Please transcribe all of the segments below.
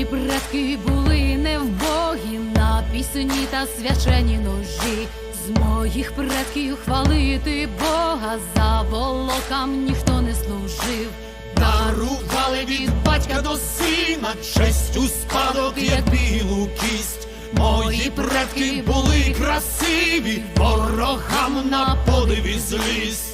Мої предки були невбогі на пісні та свячені ножі. З моїх предків хвалити Бога за волокам ніхто не служив. Дарували від батька до сина честь у спадок як білу кість. Мої предки були красиві, ворогам на подиві злість.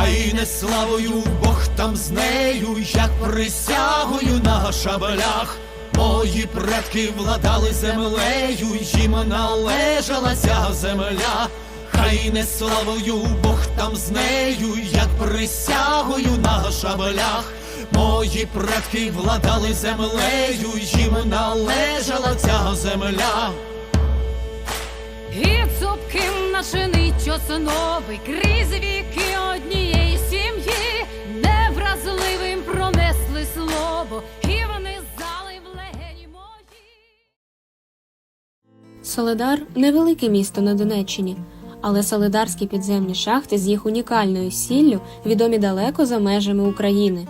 Хай не славою Бог там з нею, як присягою на шабелях. Мої предки владали землею, їм належала ця земля. Хай не славою Бог там з нею, як присягою на шабелях. Мої предки владали землею, їм належала ця земля. І цупким начинить основи крізь віки однієї сім'ї, невразливим пронесли слово, і вони зали в легені мої. Соледар невелике місто на Донеччині, але соледарські підземні шахти з їх унікальною сіллю відомі далеко за межами України.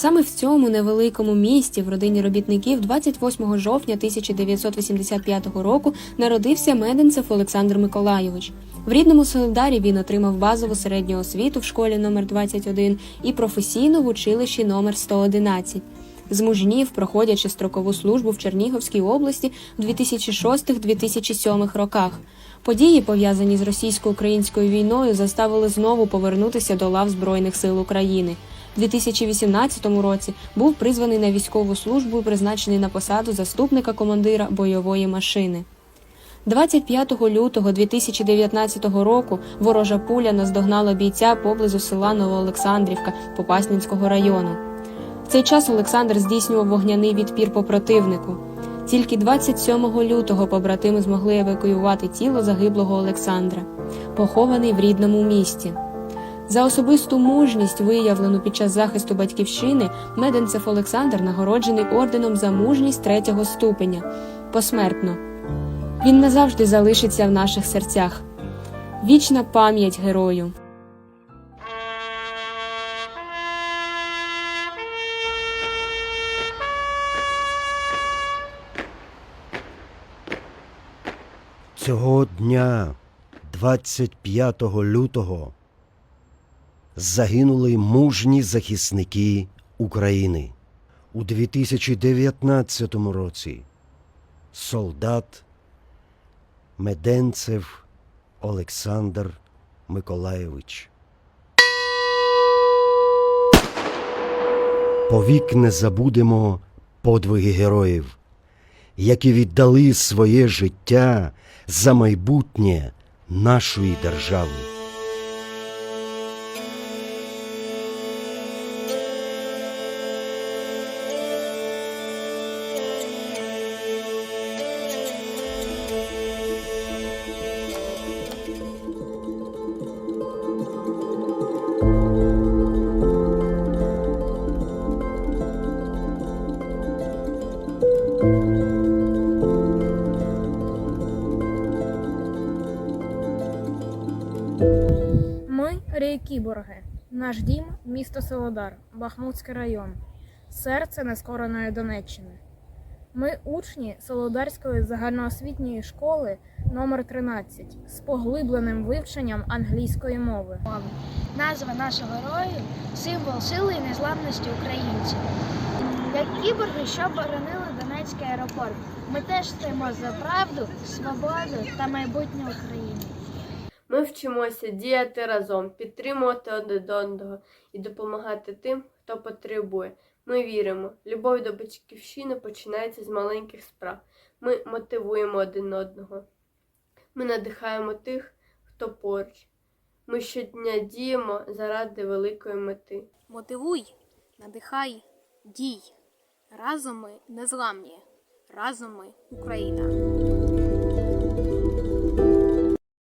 Саме в цьому невеликому місті в родині робітників 28 жовтня 1985 року народився меденцев Олександр Миколайович. В рідному Соледарі він отримав базову середню освіту в школі номер 21 і професійну в училищі номер 111. Змужнів, проходячи строкову службу в Чернігівській області в 2006-2007 роках. Події, пов'язані з російсько-українською війною, заставили знову повернутися до лав Збройних сил України. У 2018 році був призваний на військову службу і призначений на посаду заступника командира бойової машини. 25 лютого 2019 року ворожа пуля наздогнала бійця поблизу села Новоолександрівка Попасненського району. В цей час Олександр здійснював вогняний відпір по противнику. Тільки 27 лютого побратими змогли евакуювати тіло загиблого Олександра, похований в рідному місті. За особисту мужність, виявлену під час захисту батьківщини, меденцев Олександр нагороджений орденом за мужність третього ступеня посмертно. Він назавжди залишиться в наших серцях. Вічна пам'ять герою. Цього дня, 25 лютого, загинули мужні захисники України. У 2019 році солдат Меденцев Олександр Миколаєвич. Повік не забудемо подвиги героїв, які віддали своє життя за майбутнє нашої держави. Ми рейкіборги. Наш дім місто Солодар, Бахмутський район, серце нескореної Донеччини. Ми учні Солодарської загальноосвітньої школи номер 13 з поглибленим вивченням англійської мови. Назва нашого герою символ сили і незламності українців. Як кіборги, що боронили Донецький аеропорт. Ми теж стоїмо за правду, свободу та майбутнє України. Ми вчимося діяти разом, підтримувати один одного і допомагати тим, хто потребує. Ми віримо, любов до батьківщини починається з маленьких справ. Ми мотивуємо один одного. Ми надихаємо тих, хто поруч. Ми щодня діємо заради великої мети. Мотивуй, надихай, дій. Разом ми незламні. Разом ми Україна.